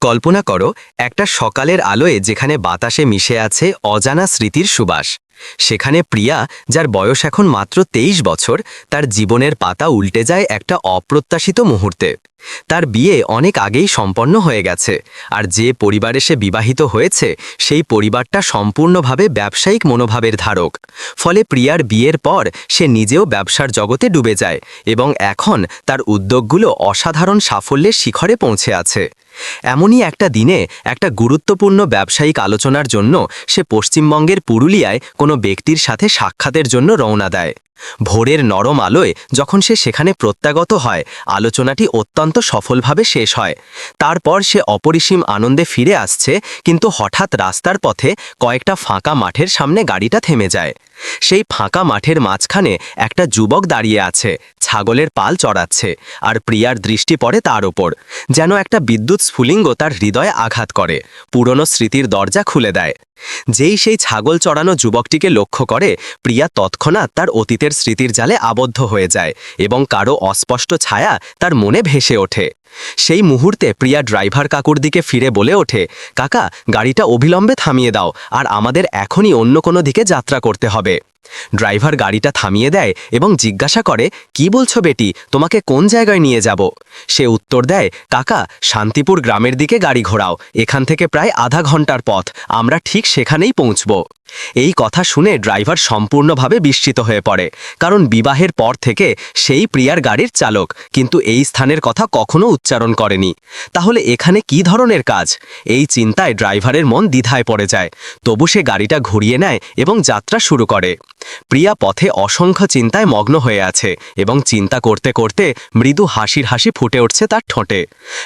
কল্পনা করো, একটা সকালের আলোয় যেখানে বাতাসে মিশে আছে অজানা স্মৃতির সুবাস। সেখানে প্রিয়া, যার বয়স এখন মাত্র তেইশ বছর, তার জীবনের পাতা উল্টে যায় একটা অপ্রত্যাশিত মুহূর্তে। তার বিয়ে অনেক আগেই সম্পন্ন হয়ে গেছে, আর যে পরিবারে সে বিবাহিত হয়েছে, সেই পরিবারটা সম্পূর্ণভাবে ব্যবসায়িক মনোভাবের ধারক। ফলে প্রিয়ার বিয়ের পর সে নিজেও ব্যবসার জগতে ডুবে যায় এবং এখন তার উদ্যোগগুলো অসাধারণ সাফল্যের শিখরে পৌঁছে আছে। এমনই একটা দিনে একটা গুরুত্বপূর্ণ ব্যবসায়িক আলোচনার জন্য সে পশ্চিমবঙ্গের পুরুলিয়ায় কোনো ব্যক্তির সাথে সাক্ষাতের জন্য রওনা দেয়। ভোরের নরম আলোয় যখন সে সেখানে প্রত্যাগত হয়, আলোচনাটি অত্যন্ত সফলভাবে শেষ হয়। তারপর সে অপরিসীম আনন্দে ফিরে আসছে, কিন্তু হঠাৎ রাস্তার পথে কয়েকটা ফাঁকা মাঠের সামনে গাড়িটা থেমে যায়। সেই ফাঁকা মাঠের মাঝখানে একটা যুবক দাঁড়িয়ে আছে, ছাগলের পাল চড়াচ্ছে আর প্রিয়ার দৃষ্টি পড়ে তার ওপর যেন একটা বিদ্যুৎ স্ফুলিঙ্গ তার হৃদয়ে আঘাত করে। পুরনো স্মৃতির দরজা খুলে দেয়। যেই সেই ছাগল চড়ানো যুবকটিকে লক্ষ্য করে, প্রিয়া তৎক্ষণাৎ তার অতীতের স্মৃতির জালে আবদ্ধ হয়ে যায় এবং কারও অস্পষ্ট ছায়া তার মনে ভেসে ওঠে। সেই মুহূর্তে প্রিয়া ড্রাইভার কাকুর দিকে ফিরে বলে ওঠে, কাকা, গাড়িটা অবিলম্বে থামিয়ে দাও, আর আমাদের এখনই অন্য কোনো দিকে যাত্রা করতে হবে। ড্রাইভার গাড়িটা থামিয়ে দেয় এবং জিজ্ঞাসা করে, কি বলছো বেটি? তোমাকে কোন জায়গায় নিয়ে যাব? সে উত্তর দেয়, কাকা, শান্তিপুর গ্রামের দিকে গাড়ি ঘোরাও। এখান থেকে প্রায় আধা ঘণ্টার পথ। আমরা ঠিক সেখানেই পৌঁছব। এই কথা শুনে ড্রাইভার সম্পূর্ণভাবে বিস্মিত হয়ে পড়ে, কারণ বিবাহের পর থেকে সেই প্রিয়ার গাড়ির চালক, কিন্তু এই স্থানের কথা কখনো উচ্চারণ করেনি। তাহলে এখানে কি ধরনের কাজ? এই চিন্তায় ড্রাইভারের মন দ্বিধায় পড়ে যায়। তবু সে গাড়িটা ঘুরিয়ে নেয় এবং যাত্রা শুরু করে। প্রিয়া পথে অসংখ্য চিন্তায় মগ্ন হয়ে আছে এবং চিন্তা করতে করতে মৃদু হাসির হাসি ফুটে উঠছে তার ঠোঁটে।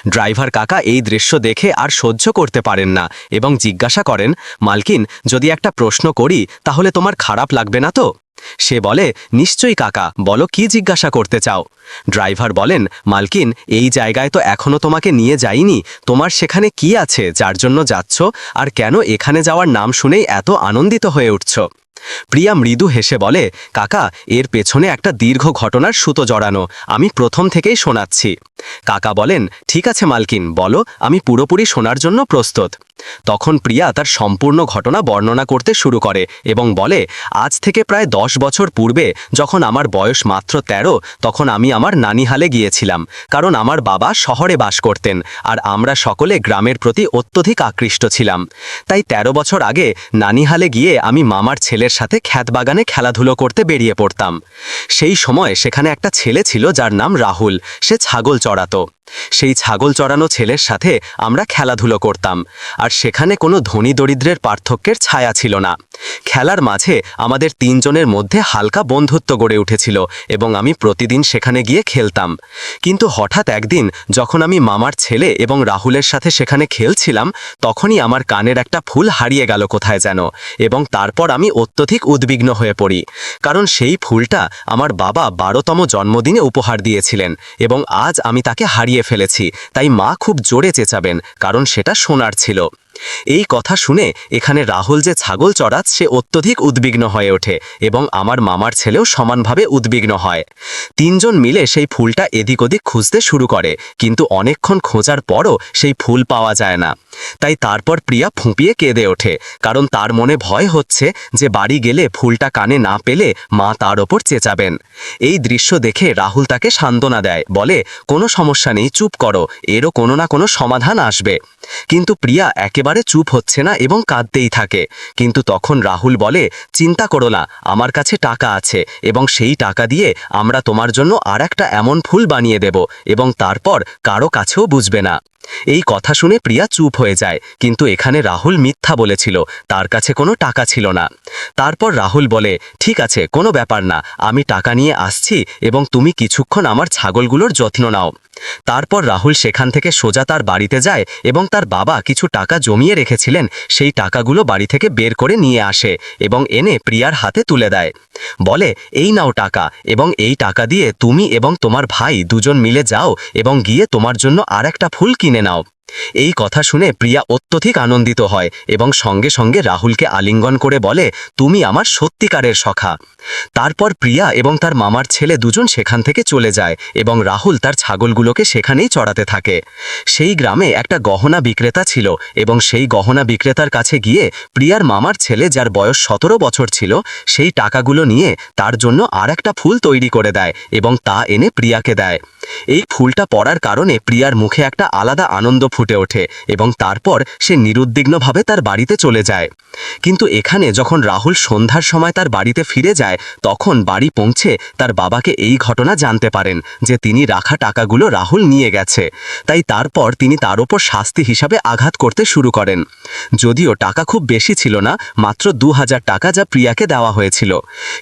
ড্রাইভার কাকা এই দৃশ্য দেখে আর সহ্য করতে পারেন না এবং জিজ্ঞাসা করেন, মালকিন, যদি একটা প্রশ্ন করি, তাহলে তোমার খারাপ লাগবে না তো? সে বলে, নিশ্চয়ই কাকা, বলো কি জিজ্ঞাসা করতে চাও? ড্রাইভার বলেন, মালকিন, এই জায়গায় তো এখনও তোমাকে নিয়ে যাইনি। তোমার সেখানে কি আছে যার জন্য যাচ্ছ? আর কেন এখানে যাওয়ার নাম শুনেই এত আনন্দিত হয়ে উঠছ? প্রিয়া মৃদু হেসে বলে, কাকা, এর পেছনে একটা দীর্ঘ ঘটনার সুতো জড়ানো, আমি প্রথম থেকেই শোনাচ্ছি। কাকা বলেন, ঠিক আছে মালকিন, বলো, আমি পুরোপুরি শোনার জন্য প্রস্তুত। তখন প্রিয়া তার সম্পূর্ণ ঘটনা বর্ণনা করতে শুরু করে এবং বলে, আজ থেকে প্রায় দশ বছর পূর্বে যখন আমার বয়স মাত্র ১৩ তখন আমি আমার নানিহালে গিয়েছিলাম, কারণ আমার বাবা শহরে বাস করতেন আর আমরা সকলে গ্রামের প্রতি অত্যধিক আকৃষ্ট ছিলাম। তাই ১৩ বছর আগে নানিহালে গিয়ে আমি মামার ছেলের সাথে খ্যাত বাগানে খেলাধুলো করতে বেরিয়ে পড়তাম। সেই সময় সেখানে একটা ছেলে ছিল যার নাম রাহুল, সে ছাগল চড়াতো। সেই ছাগল চড়ানো ছেলের সাথে আমরা খেলাধুলো করতাম। আর সেখানে কোনো ধনী দরিদ্রের পার্থক্যের ছায়া ছিল না। খেলার মাঝে আমাদের তিনজনের মধ্যে হালকা বন্ধুত্ব গড়ে উঠেছিল এবং আমি প্রতিদিন সেখানে গিয়ে খেলতাম। কিন্তু হঠাৎ একদিন যখন আমি মামার ছেলে এবং রাহুলের সাথে সেখানে খেলছিলাম, তখনই আমার কানের একটা ফুল হারিয়ে গেল কোথায় যেন এবং তারপর আমি অত্যধিক উদ্বিগ্ন হয়ে পড়ি। কারণ সেই ফুলটা আমার বাবা বারোতম জন্মদিনে উপহার দিয়েছিলেন এবং আজ আমি তাকে হারিয়ে ফেলেছি, তাই মা খুব জোরে চেঁচাবেন, কারণ সেটা সোনার ছিল। এই কথা শুনে এখানে রাহুল যে ছাগল চড়াত, সে অত্যধিক উদ্বিগ্ন হয়ে ওঠে এবং আমার মামার ছেলেও সমানভাবে উদ্বিগ্ন হয়। তিনজন মিলে সেই ফুলটা এদিক ওদিক খুঁজতে শুরু করে, কিন্তু অনেকক্ষণ খোঁজার পরও সেই ফুল পাওয়া যায় না। তাই তারপর প্রিয়া ফুঁপিয়ে কেঁদে ওঠে, কারণ তার মনে ভয় হচ্ছে যে বাড়ি গেলে ফুলটা কানে না পেলে মা তার ওপর চেঁচাবেন। এই দৃশ্য দেখে রাহুল তাকে সান্ত্বনা দেয়, বলে, কোনো সমস্যা নেই, চুপ করো, এরও কোনো না কোনো সমাধান আসবে। কিন্তু প্রিয়া একেবারে চুপ হচ্ছে না এবং কাঁদতেই থাকে। কিন্তু তখন রাহুল বলে, চিন্তা করো না, আমার কাছে টাকা আছে এবং সেই টাকা দিয়ে আমরা তোমার জন্য আর একটা এমন ফুল বানিয়ে দেব এবং তারপর কারও কাছেও বুঝবে না। এই কথা শুনে প্রিয়া চুপ হয়ে যায়, কিন্তু এখানে রাহুল মিথ্যা বলেছিল, তার কাছে কোনো টাকা ছিল না। তারপর রাহুল বলে, ঠিক আছে, কোনো ব্যাপার না, আমি টাকা নিয়ে আসছি এবং তুমি কিছুক্ষণ আমার ছাগলগুলোর যত্ন নাও। তারপর রাহুল সেখান থেকে সোজা তার বাড়িতে যায় এবং তার বাবা কিছু টাকা জমিয়ে রেখেছিলেন। সেই টাকাগুলো বাড়ি থেকে বের করে নিয়ে আসে এবং এনে প্রিয়ার হাতে তুলে দেয়। বলে, এই নাও টাকা এবং এই টাকা দিয়ে তুমি এবং তোমার ভাই দুজন মিলে যাও এবং গিয়ে তোমার জন্য আর একটা ফুল কিনে নাও। এই কথা শুনে প্রিয়া অত্যধিক আনন্দিত হয় এবং সঙ্গে সঙ্গে রাহুলকে আলিঙ্গন করে বলে, তুমি আমার সত্যিকারের সখা। তারপর প্রিয়া এবং তার মামার ছেলে দুজন সেখান থেকে চলে যায় এবং রাহুল তার ছাগলগুলোকে সেখানেই চড়াতে থাকে। সেই গ্রামে একটা গহনা বিক্রেতা ছিল এবং সেই গহনা বিক্রেতার কাছে গিয়ে প্রিয়ার মামার ছেলে, যার বয়স সতেরো বছর ছিল, সেই টাকাগুলো নিয়ে তার জন্য আর একটা ফুল তৈরি করে দেয় এবং তা এনে প্রিয়াকে দেয়। এই ফুলটা পড়ার কারণে প্রিয়ার মুখে একটা আলাদা আনন্দ ফুটে ওঠে এবং তারপর সে নিরুদ্বিগ্নভাবে তার বাড়িতে চলে যায়। কিন্তু এখানে যখন রাহুল সন্ধ্যার সময় তার বাড়িতে ফিরে যায়, তখন বাড়ি পৌঁছে তার বাবাকে এই ঘটনা জানতে পারেন যে তিনি রাখা টাকাগুলো রাহুল নিয়ে গেছে। তাই তারপর তিনি তার ওপর শাস্তি হিসাবে আঘাত করতে শুরু করেন। যদিও টাকা খুব বেশি ছিল না, মাত্র দু হাজার টাকা যা প্রিয়াকে দেওয়া হয়েছিল।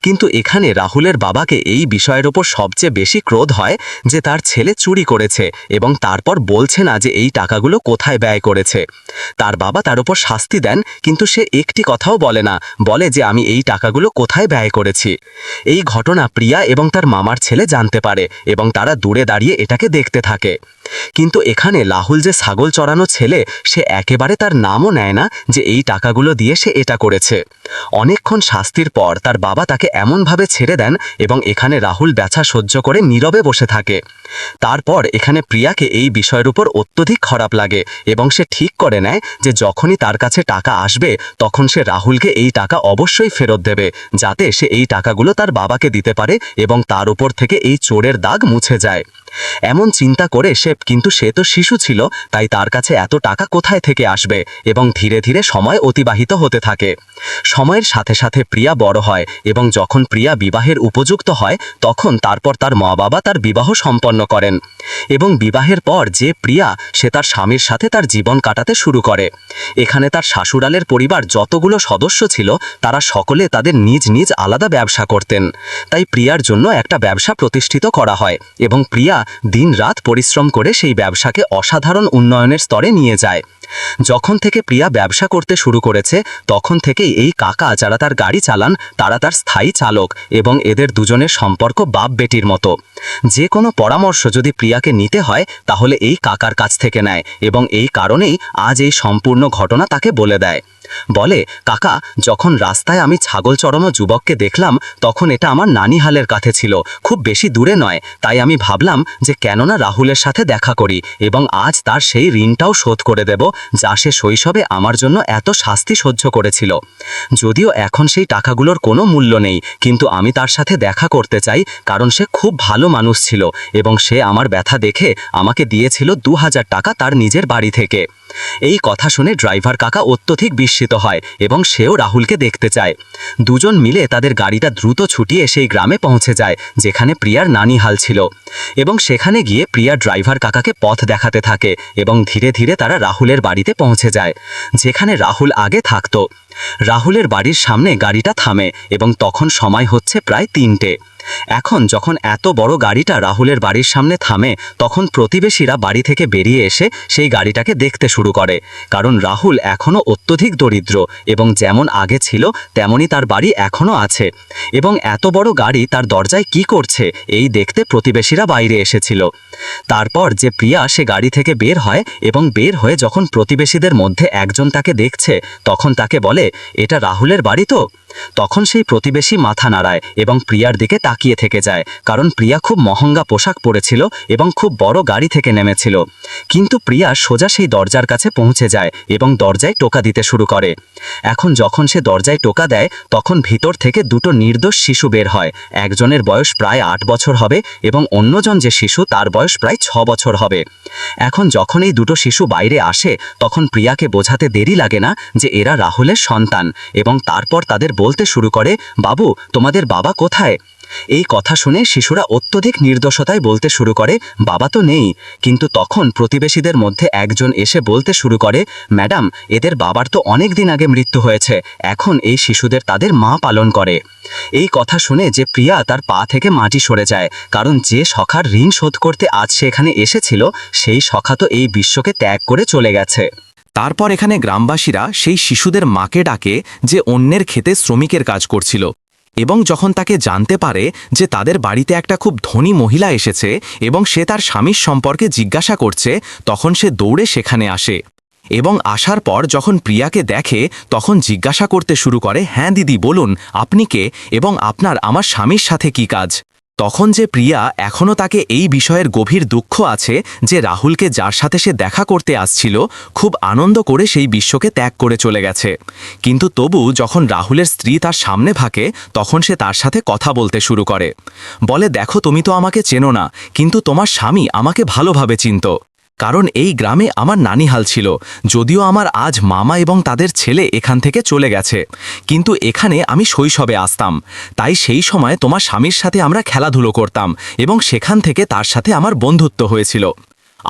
কিন্তু এখানে রাহুলের বাবাকে এই বিষয়ের ওপর সবচেয়ে বেশি ক্রোধ হয় যে তার ছেলে চুরি করেছে এবং তারপর বলছে না যে এই টাকাগুলো কোথায় ব্যয় করেছে। তার বাবা তার উপর শাস্তি দেন, কিন্তু সে একটি কথাও বলে না, বলে যে আমি এই টাকাগুলো কোথায় ব্যয় করেছি। এই ঘটনা প্রিয়া এবং তার মামার ছেলে জানতে পারে এবং তারা দূরে দাঁড়িয়ে এটাকে দেখতে থাকে। কিন্তু এখানে লাহুল যে ছাগল চড়ানো ছেলে, সে একেবারে তার নামও নেয় না যে এই টাকাগুলো দিয়ে সে এটা করেছে। অনেকক্ষণ শাস্তির পর তার বাবা তাকে এমনভাবে ছেড়ে দেন এবং এখানে রাহুল ব্যথা সহ্য করে নীরবে বসে থাকে। তারপর এখানে প্রিয়াকে এই বিষয়ের উপর অত্যধিক খারাপ লাগে এবং সে ঠিক করে নেয় যে যখনই তার কাছে টাকা আসবে তখন সে রাহুলকে এই টাকা অবশ্যই ফেরত দেবে, যাতে সে এই টাকাগুলো তার বাবাকে দিতে পারে এবং তার উপর থেকে এই চোরের দাগ মুছে যায়। এমন চিন্তা করে সে, কিন্তু সে তো শিশু ছিল, তাই তার কাছে এত টাকা কোথায় থেকে আসবে এবং ধীরে ধীরে সময় অতিবাহিত হতে থাকে। সময়ের সাথে সাথে প্রিয়া বড় হয় এবং যখন প্রিয়া বিবাহের উপযুক্ত হয়, তখন তারপর তার মা বাবা তার বিবাহ সম্পন্ন করেন এবং বিবাহের পর যে প্রিয়া, সে তার স্বামীর সাথে তার জীবন কাটাতে শুরু করে। এখানে তার শাশুড়ালের পরিবার যতগুলো সদস্য ছিল, তারা সকলে তাদের নিজ নিজ আলাদা ব্যবসা করতেন। তাই প্রিয়ার জন্য একটা ব্যবসা প্রতিষ্ঠিত করা হয় এবং প্রিয়া দিন রাত পরিশ্রম করে সেই ব্যবসাকে অসাধারণ উন্নয়নের স্তরে নিয়ে যায়। যখন থেকে প্রিয়া ব্যবসা করতে শুরু করেছে, তখন থেকে এই কাকা যারা তার গাড়ি চালান, তারা তার স্থায়ী চালক এবং এদের দুজনের সম্পর্ক বাপ বেটির মতো। যে কোনো পরামর্শ যদি প্রিয়াকে নিতে হয়, তাহলে এই কাকার কাছ থেকে নেয় এবং এই কারণেই আজ এই সম্পূর্ণ ঘটনা তাকে বলে দেয়। বলে, কাকা, যখন রাস্তায় আমি ছাগল চড়ানো যুবককে দেখলাম, তখন এটা আমার নানিহালের কাছে ছিল। খুব বেশি দূরে নয়। তাই আমি ভাবলাম যে কেননা রাহুলের সাথে দেখা করি এবং আজ তার সেই ঋণটাও শোধ করে দেব, যা সে শৈশবে আমার জন্য এত শাস্তি সহ্য করেছিল। যদিও এখন সেই টাকাগুলোর কোনো মূল্য নেই, কিন্তু আমি তার সাথে দেখা করতে চাই, কারণ সে খুব ভালো মানুষ ছিল এবং সে আমার ব্যথা দেখে আমাকে দিয়েছিল দু হাজার টাকা তার নিজের বাড়ি থেকে। এই কথা শুনে ড্রাইভার কাকা অত্যধিক বিস্মিত হয় এবং সেও রাহুলকে দেখতে চায়। দুজন মিলে তাদের গাড়িটা দ্রুত ছুটিয়ে সেই গ্রামে পৌঁছে যায়, যেখানে প্রিয়ার নানি হাল ছিল। এবং সেখানে গিয়ে প্রিয়া ড্রাইভার কাকাকে পথ দেখাতে থাকে এবং ধীরে ধীরে তারা রাহুলের বাড়িতে পৌঁছে যায়, যেখানে রাহুল আগে থাকতো। রাহুলের বাড়ির সামনে গাড়িটা থামে এবং তখন সময় হচ্ছে প্রায় তিনটে। এখন যখন এত বড় গাড়িটা রাহুলের বাড়ির সামনে থামে, তখন প্রতিবেশীরা বাড়ি থেকে বেরিয়ে এসে সেই গাড়িটাকে দেখতে শুরু করে। কারণ রাহুল এখনও অত্যধিক দরিদ্র এবং যেমন আগে ছিল, তেমনই তার বাড়ি এখনও আছে। এবং এত বড় গাড়ি তার দরজায় কি করছে, এই দেখতে প্রতিবেশীরা বাইরে এসেছিল। তারপর যে প্রিয়া সে গাড়ি থেকে বের হয় এবং বের হয়ে যখন প্রতিবেশীদের মধ্যে একজন তাকে দেখছে, তখন তাকে বলে, এটা রাহুলের বাড়ি তো? তখন সেই প্রতিবেশী মাথা নাড়ায় এবং প্রিয়ার দিকে তাকিয়ে থেকে যায়, কারণ প্রিয়া খুব মহঙ্গা পোশাক পরেছিল এবং খুব বড় গাড়ি থেকে নেমেছিল। কিন্তু প্রিয়া সোজা সেই দরজার কাছে পৌঁছে যায় এবং দরজায় টোকা দিতে শুরু করে। এখন যখন সে দরজায় টোকা দেয়, তখন ভিতর থেকে দুটো নির্দোষ শিশু বের হয়। একজনের বয়স প্রায় আট বছর হবে এবং অন্যজন যে শিশু, তার বয়স প্রায় ছ বছর হবে। এখন যখন এই দুটো শিশু বাইরে আসে, তখন প্রিয়াকে বোঝাতে দেরি লাগে না যে এরা রাহুলের সন্তান এবং তারপর তাদের বলতে শুরু করে, বাবু, তোমাদের বাবা কোথায়? এই কথা শুনে শিশুরা অত্যধিক নির্দোষতায় বলতে শুরু করে, বাবা তো নেই। কিন্তু তখন প্রতিবেশীদের মধ্যে একজন এসে বলতে শুরু করে, ম্যাডাম, এদের বাবার তো অনেক দিন আগে মৃত্যু হয়েছে, এখন এই শিশুদের তাদের মা পালন করে। এই কথা শুনে যে প্রিয়া তার পা থেকে মাটি সরে যায়, কারণ যে সখার ঋণ শোধ করতে আজ সে এখানে এসেছিল, সেই সখা তো এই বিশ্বকে ত্যাগ করে চলে গেছে। তারপর এখানে গ্রামবাসীরা সেই শিশুদের মাকে ডাকে যে অন্যের ক্ষেতে শ্রমিকের কাজ করছিল। এবং যখন তাকে জানতে পারে যে তাদের বাড়িতে একটা খুব ধনী মহিলা এসেছে এবং সে তার স্বামীর সম্পর্কে জিজ্ঞাসা করছে, তখন সে দৌড়ে সেখানে আসে। এবং আসার পর যখন প্রিয়াকে দেখে, তখন জিজ্ঞাসা করতে শুরু করে হ্যাঁ দিদি, বলুন, আপনি কে? এবং আপনার, আমার স্বামীর সাথে কি কাজ? তখন যে প্রিয়া এখনও তাকে এই বিষয়ের গভীর দুঃখ আছে যে রাহুলকে যার সাথে সে দেখা করতে আসছিল, খুব আনন্দ করে সেই বিশ্বকে ত্যাগ করে চলে গেছে। কিন্তু তবু যখন রাহুলের স্ত্রী তার সামনে থাকে, তখন সে তার সাথে কথা বলতে শুরু করে। বলে, দেখো, তুমি তো আমাকে চেনো না, কিন্তু তোমার স্বামী আমাকে ভালোভাবে চিনত। কারণ এই গ্রামে আমার নানিহাল ছিল, যদিও আমার আজ মামা এবং তাদের ছেলে এখান থেকে চলে গেছে। কিন্তু এখানে আমি শৈশবে আসতাম, তাই সেই সময় তোমার স্বামীর সাথে আমরা খেলাধুলো করতাম এবং সেখান থেকে তার সাথে আমার বন্ধুত্ব হয়েছিল।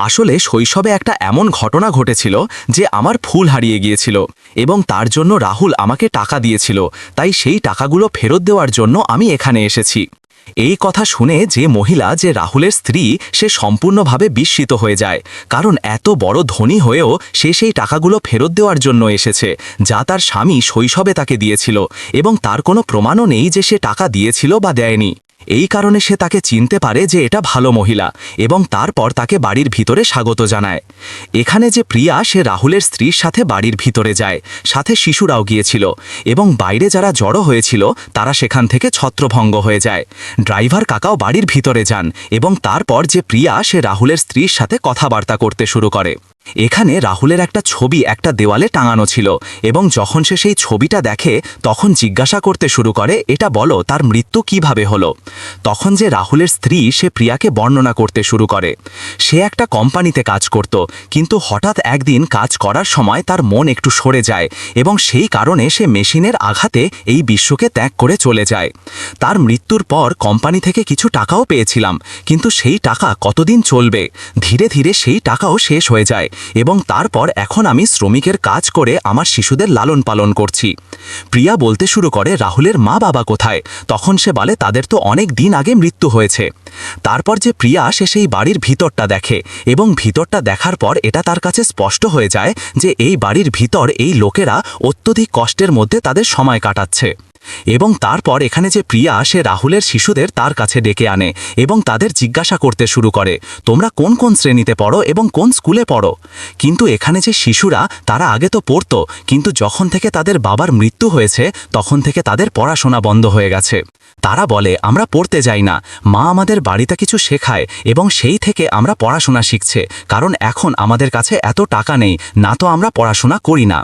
আসলে শৈশবে একটা এমন ঘটনা ঘটেছিল যে আমার ফুল হারিয়ে গিয়েছিল এবং তার জন্য রাহুল আমাকে টাকা দিয়েছিল, তাই সেই টাকাগুলো ফেরত দেওয়ার জন্য আমি এখানে এসেছি। এই কথা শুনে যে মহিলা, যে রাহুলের স্ত্রী, সে সম্পূর্ণভাবে বিস্মিত হয়ে যায়। কারণ এত বড় ধনী হয়েও সে সেই টাকাগুলো ফেরত দেওয়ার জন্য এসেছে, যা তার স্বামী শৈশবে তাকে দিয়েছিল। এবং তার কোনো প্রমাণও নেই যে সে টাকা দিয়েছিল বা দেয়নি। এই কারণে সে তাকে চিনতে পারে যে এটা ভালো মহিলা এবং তারপর তাকে বাড়ির ভিতরে স্বাগত জানায়। এখানে যে প্রিয়া, সে রাহুলের স্ত্রীর সাথে বাড়ির ভিতরে যায়, সাথে শিশুরাও গিয়েছিল এবং বাইরে যারা জড়ো হয়েছিল, তারা সেখান থেকে ছত্রভঙ্গ হয়ে যায়। ড্রাইভার কাকাও বাড়ির ভিতরে যান এবং তারপর যে প্রিয়া, সে রাহুলের স্ত্রীর সাথে কথাবার্তা করতে শুরু করে। এখানে রাহুলের একটা ছবি একটা দেওয়ালে টাঙানো ছিল এবং যখন সে সেই ছবিটা দেখে তখন জিজ্ঞাসা করতে শুরু করে, এটা বলো, তার মৃত্যু কীভাবে হলো? তখন যে রাহুলের স্ত্রী, সে প্রিয়াকে বর্ণনা করতে শুরু করে। সে একটা কোম্পানিতে কাজ করত, কিন্তু হঠাৎ একদিন কাজ করার সময় তার মন একটু সরে যায় এবং সেই কারণে সে মেশিনের আঘাতে এই বিশ্বকে ত্যাগ করে চলে যায়। তার মৃত্যুর পর কোম্পানি থেকে কিছু টাকাও পেয়েছিলাম, কিন্তু সেই টাকা কতদিন চলবে? ধীরে ধীরে সেই টাকাও শেষ হয়ে যায়। এবং তারপর এখন আমি শ্রমিকের কাজ করে আমার শিশুদের লালন পালন করছি। প্রিয়া বলতে শুরু করে, রাহুলের মা বাবা কোথায়? তখন সে বলে, তাদের তো অনেক দিন আগে মৃত্যু হয়েছে। তারপর যে প্রিয়া, সে সেই বাড়ির ভিতরটা দেখে এবং ভিতরটা দেখার পর এটা তার কাছে স্পষ্ট হয়ে যায় যে এই বাড়ির ভিতর এই লোকেরা অত্যধিক কষ্টের মধ্যে তাদের সময় কাটাচ্ছে। এবং তারপর এখানে যে প্রিয়া, সে রাহুলের শিশুদের তার কাছে ডেকে আনে এবং তাদের জিজ্ঞাসা করতে শুরু করে, তোমরা কোন কোন শ্রেণীতে পড়ো এবং কোন স্কুলে পড়ো? কিন্তু এখানে যে শিশুরা, তারা আগে তো পড়তো, কিন্তু যখন থেকে তাদের বাবার মৃত্যু হয়েছে, তখন থেকে তাদের পড়াশোনা বন্ধ হয়ে গেছে। তারা বলে, আমরা পড়তে যাই না। মা আমাদের বাড়িতে কিছু শেখায় এবং সেই থেকে আমরা পড়াশোনা শিখছে, কারণ এখন আমাদের কাছে এত টাকা নেই, না তো আমরা পড়াশোনা করি না।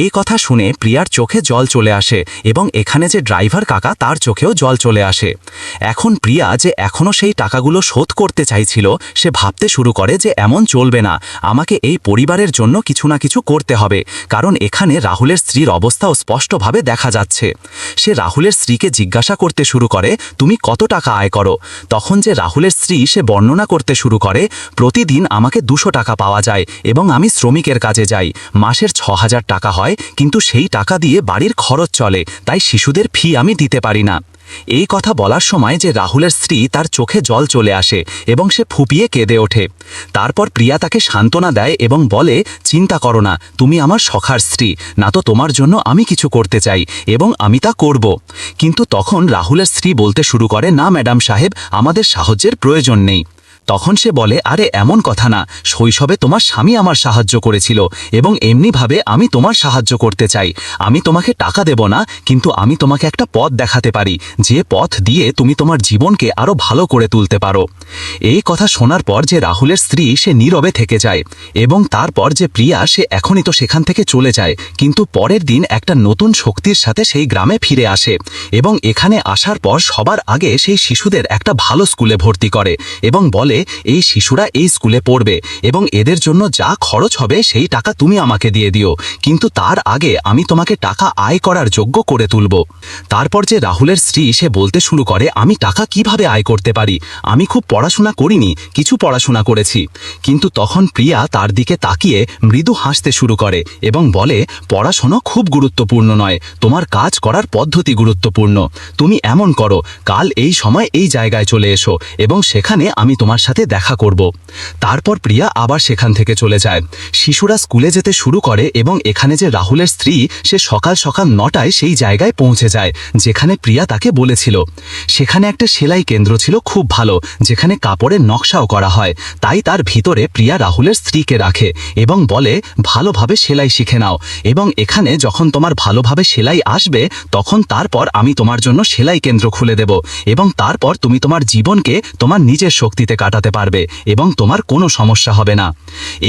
এই কথা শুনে প্রিয়ার চোখে জল চলে আসে এবং এখানে যে ড্রাইভার কাকা, তার চোখেও জল চলে আসে। এখন প্রিয়া যে এখনও সেই টাকাগুলো শোধ করতে চাইছিল, সে ভাবতে শুরু করে যে এমন চলবে না, আমাকে এই পরিবারের জন্য কিছু না কিছু করতে হবে, কারণ এখানে রাহুলের স্ত্রীর অবস্থাও স্পষ্টভাবে দেখা যাচ্ছে। সে রাহুলের স্ত্রীকে জিজ্ঞাসা করতে শুরু করে, তুমি কত টাকা আয় করো? তখন যে রাহুলের স্ত্রী সে বর্ণনা করতে শুরু করে, প্রতিদিন আমাকে দুশো টাকা পাওয়া যায় এবং আমি শ্রমিকের কাজে যাই, মাসের ছ টাকা হয়, কিন্তু সেই টাকা দিয়ে বাড়ির খরচ চলে, তাই শিশুদের ফি আমি দিতে পারি না। এই কথা বলার সময় যে রাহুলের স্ত্রী তার চোখে জল চলে আসে এবং সে ফুপিয়ে কেঁদে ওঠে। তারপর প্রিয়া তাকে সান্ত্বনা দেয় এবং বলে, চিন্তা করো না, তুমি আমার সখার স্ত্রী, না তো তোমার জন্য আমি কিছু করতে চাই এবং আমি তা করব। কিন্তু তখন রাহুলের স্ত্রী বলতে শুরু করে, না, ম্যাডাম সাহেব, আমাদের সাহায্যের প্রয়োজন নেই। তখন সে বলে, আরে, এমন কথা না। শৈশবে তোমার স্বামী আমার সাহায্য করেছিল এবং এমনিভাবে আমি তোমার সাহায্য করতে চাই। আমি তোমাকে টাকা দেব না, কিন্তু আমি তোমাকে একটা পথ দেখাতে পারি। যে পথ দিয়ে তুমি তোমার জীবনকে আরও ভালো করে তুলতে পারো। এই কথা শোনার পর যে রাহুলের স্ত্রী সে নীরবে থেকে যায় এবং তারপর যে প্রিয়া, সে এখনই তো সেখান থেকে চলে যায়। কিন্তু পরের দিন একটা নতুন শক্তির সাথে সেই গ্রামে ফিরে আসে এবং এখানে আসার পর সবার আগে সেই শিশুদের একটা ভালো স্কুলে ভর্তি করে এবং বলে এই শিশুরা এই স্কুলে পড়বে এবং এদের জন্য যা খরচ হবে সেই টাকা তুমি আমাকে দিয়ে দিও। কিন্তু তার আগে আমি তোমাকে টাকা আয় করার যোগ্য করে তুলব। তারপর যে রাহুলের স্ত্রী সে বলতে শুরু করে, আমি টাকা কীভাবে আয় করতে পারি? আমি খুব পড়াশোনা করিনি, কিছু পড়াশোনা করেছি। কিন্তু তখন প্রিয়া তার দিকে তাকিয়ে মৃদু হাসতে শুরু করে এবং বলে, পড়াশোনা খুব গুরুত্বপূর্ণ নয়, তোমার কাজ করার পদ্ধতি গুরুত্বপূর্ণ। তুমি এমন করো, কাল এই সময় এই জায়গায় চলে এসো এবং সেখানে আমি তোমার সাথে দেখা করব। তারপর প্রিয়া আবার সেখান থেকে চলে যায়। শিশুরা স্কুলে যেতে শুরু করে এবং এখানে যে রাহুলের স্ত্রী, সে সকাল সকাল নটায় সেই জায়গায় পৌঁছে যায়, যেখানে প্রিয়া তাকে বলেছিল। সেখানে একটা সেলাই কেন্দ্র ছিল খুব ভালো, যেখানে কাপড়ের নকশাও করা হয়। তাই তার ভিতরে প্রিয়া রাহুলের স্ত্রীকে রাখে এবং বলে, ভালোভাবে সেলাই শিখে নাও। এবং এখানে যখন তোমার ভালোভাবে সেলাই আসবে, তখন তারপর আমি তোমার জন্য সেলাই কেন্দ্র খুলে দেব এবং তারপর তুমি তোমার জীবনকে তোমার নিজের শক্তিতে কাটাতে পারবে এবং তোমার কোনো সমস্যা হবে না।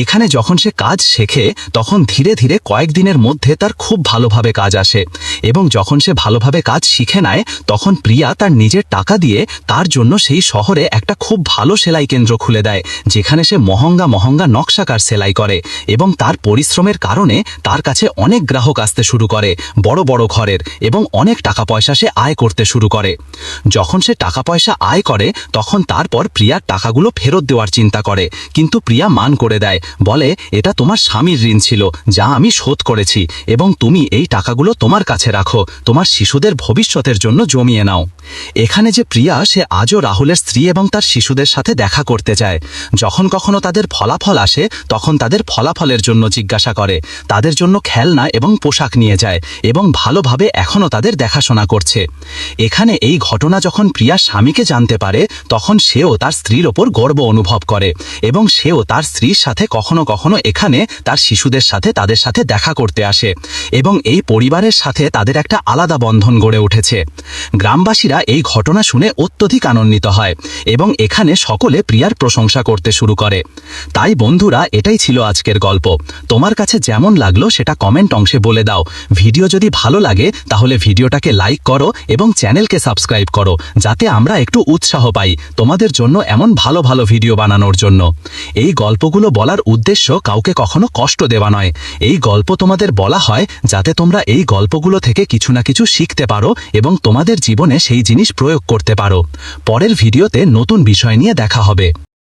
এখানে যখন সে কাজ শেখে, তখন ধীরে ধীরে কয়েকদিনের মধ্যে তার খুব ভালোভাবে কাজ আসে এবং যখন সে ভালোভাবে কাজ শিখে নেয়, তখন প্রিয়া তার নিজের টাকা দিয়ে তার জন্য সেই শহরে একটা খুব ভালো সেলাই কেন্দ্র খুলে দেয়, যেখানে সে মহঙ্গা মহঙ্গা নকশাকার সেলাই করে এবং তার পরিশ্রমের কারণে তার কাছে অনেক গ্রাহক আসতে শুরু করে, বড় বড় ঘরের এবং অনেক টাকা পয়সা সে আয় করতে শুরু করে। যখন সে টাকা পয়সা আয় করে, তখন তারপর প্রিয়ার টাকাগুলো ফেরত দেওয়ার চিন্তা করে, কিন্তু প্রিয়া মান করে দেয়, বলে, এটা তোমার স্বামীর ঋণ ছিল, যা আমি শোধ করেছি, এবং তুমি এই টাকাগুলো তোমার কাছে রাখো, তোমার শিশুদের ভবিষ্যতের জন্য জমিয়ে নাও। এখানে যে প্রিয়া, সে আজও রাহুলের স্ত্রী এবং তার শিশুদের সাথে দেখা করতে চায়। যখন কখনো তাদের ফলাফল আসে, তখন তাদের ফলাফলের জন্য জিজ্ঞাসা করে, তাদের জন্য খেলনা এবং পোশাক নিয়ে যায়, এবং ভালোভাবে এখনও তাদের দেখাশোনা করছে। এখানে এই ঘটনা যখন প্রিয়া স্বামীকে জানতে পারে, তখন সেও তার স্ত্রীর ওপর গর্ব অনুভব করে এবং সেও তার স্ত্রীর সাথে কখনো কখনো এখানে তার শিশুদের সাথে তাদের সাথে দেখা করতে আসে এবং এই পরিবারের সাথে তাদের একটা আলাদা বন্ধন গড়ে উঠেছে। গ্রামবাসীরা এই ঘটনা শুনে অত্যধিক আনন্দিত হয় এবং এখানে সকলে প্রিয়ার প্রশংসা করতে শুরু করে। তাই বন্ধুরা, এটাই ছিল আজকের গল্প। তোমার কাছে যেমন লাগল সেটা কমেন্ট অংশে বলে দাও। ভিডিও যদি ভালো লাগে, তাহলে ভিডিওটাকে লাইক করো এবং চ্যানেলকে সাবস্ক্রাইব করো, যাতে আমরা একটু উৎসাহ পাই। তোমাদের জন্য এমন ভালো ভালো ভিডিও বানানোর জন্য। এই গল্পগুলো বলার উদ্দেশ্য কাউকে কখনো কষ্ট দেওয়া নয়। এই গল্প তোমাদের বলা হয় যাতে তোমরা এই গল্পগুলো থেকে কিছু না কিছু শিখতে পারো এবং তোমাদের জীবনে সেই জিনিস প্রয়োগ করতে পারো। পরের ভিডিওতে নতুন বিষয় নিয়ে দেখা হবে।